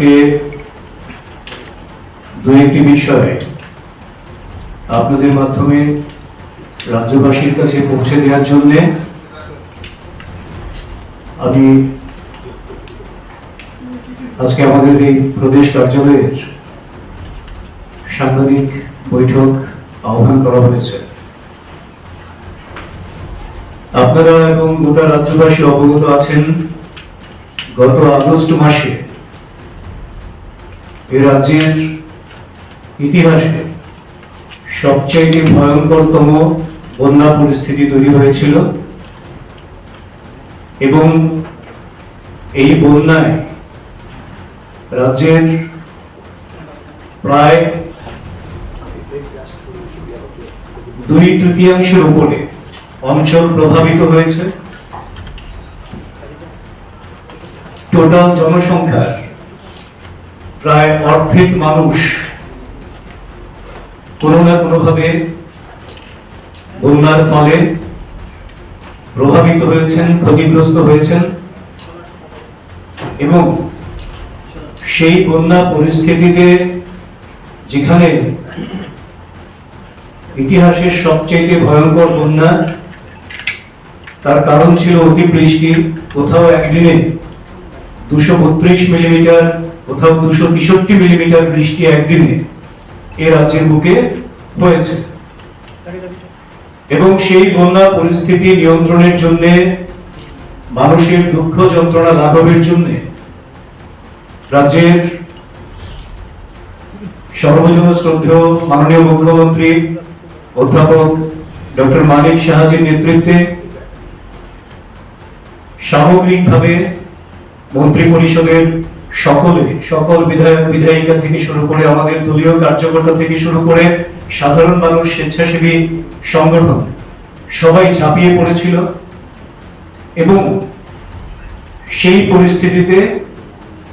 আজকে দু একটি বিষয় আপনাদের মাধ্যমে রাজ্যবাসীর কাছে পৌঁছে দেওয়ার জন্য আমি আজকে আমাদের এই প্রদেশ কার্যালয়ের সাংবাদিক বৈঠক আহ্বান করা হয়েছে। আপনারা এবং গোটা রাজ্যবাসী অবগত আছেন, গত আগস্ট মাসে এ রাজ্যের ইতিহাসে সবচেয়ে ভয়ঙ্করতম বন্যা পরিস্থিতি তৈরি হয়েছিল এবং এই বন্যায় রাজ্যের প্রায় দুই তৃতীয়াংশের উপরে অঞ্চল প্রভাবিত হয়েছে। টোটাল জনসংখ্যার প্রায় অর্ধেক মানুষ কোনো না কোনোভাবে বন্যার ফলে প্রভাবিত হয়েছেন, ক্ষতিগ্রস্ত হয়েছেন এবং সেই বন্যা পরিস্থিতিতে যেখানে ইতিহাসের সবচেয়ে ভয়ঙ্কর বন্যা, তার কারণ ছিল অতিবৃষ্টি। কোথাও একদিনে দুশো বত্রিশ মিলিমিটার কোথাও দুশো তেষট্টি মিলিমিটার বৃষ্টি একদিনে এ রাজ্যের বুকে হয়েছে। এবং সেই বন্যা পরিস্থিতি নিয়ন্ত্রণের জন্য, মানুষের দুঃখ যন্ত্রণা লাঘবের জন্য রাজ্যের সর্বজন শ্রদ্ধেয় মাননীয় মুখ্যমন্ত্রী অধ্যাপক ডক্টর মানিক সাহাজির নেতৃত্বে সামগ্রিকভাবে মন্ত্রী পরিষদের সকলে, সকল বিধায়ক, বিধায়িকা থেকে শুরু করে আমাদের দলীয় কার্যকর্তা থেকে শুরু করে সাধারণ মানুষ, স্বেচ্ছাসেবী সংগঠন, সবাই ঝাঁপিয়ে পড়েছিল। এবং সেই পরিস্থিতিতে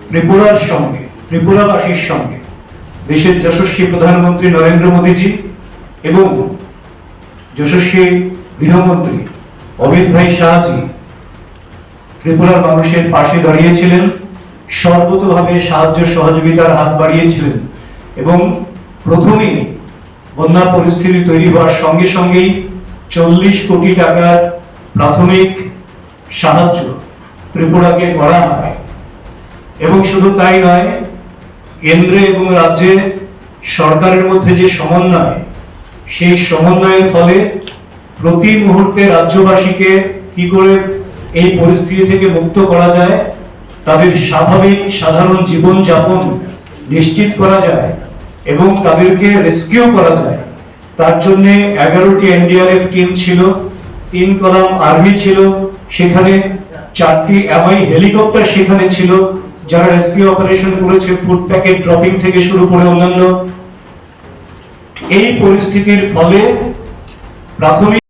ত্রিপুরার সঙ্গে, ত্রিপুরাবাসীর সঙ্গে দেশের যশস্বী প্রধানমন্ত্রী নরেন্দ্র মোদীজি এবং যশস্বী গৃহমন্ত্রী অমিত ভাই শাহজি ত্রিপুরার মানুষের পাশে দাঁড়িয়েছিলেন। সর্বতভাবে সাহায্য সহযোগিতার হাত বাড়িয়েছিলেন এবং প্রথমেই বন্যা পরিস্থিতি তৈরি হওয়ার সঙ্গে সঙ্গেই চল্লিশ কোটি টাকার প্রাথমিক সাহায্য ত্রিপুরাকে করা হয়। এবং শুধু তাই নয়, কেন্দ্রে এবং রাজ্যে সরকারের মধ্যে যে সমন্বয়, সেই সমন্বয়ের ফলে প্রতি মুহূর্তে রাজ্যবাসীকে কি করে এই পরিস্থিতি থেকে মুক্ত করা যায় তাদের স্বাভাবিক সাধারণ জীবন যাপন নিশ্চিত করা যায় এবং তাদেরকে রেস্কিউ করা যায়। তার জন্য এগারোটি এনডিআরএফ টিম ছিল, তিন কলাম আর্মি ছিল, সেখানে চারটি এমআই হেলিকপ্টার সেখানে ছিল, যারা রেস্কিউ অপারেশন করেছে, ফুড প্যাকেট ড্রপিং থেকে শুরু করে অন্যান্য। এই পরিস্থিতির ফলে প্রাথমিক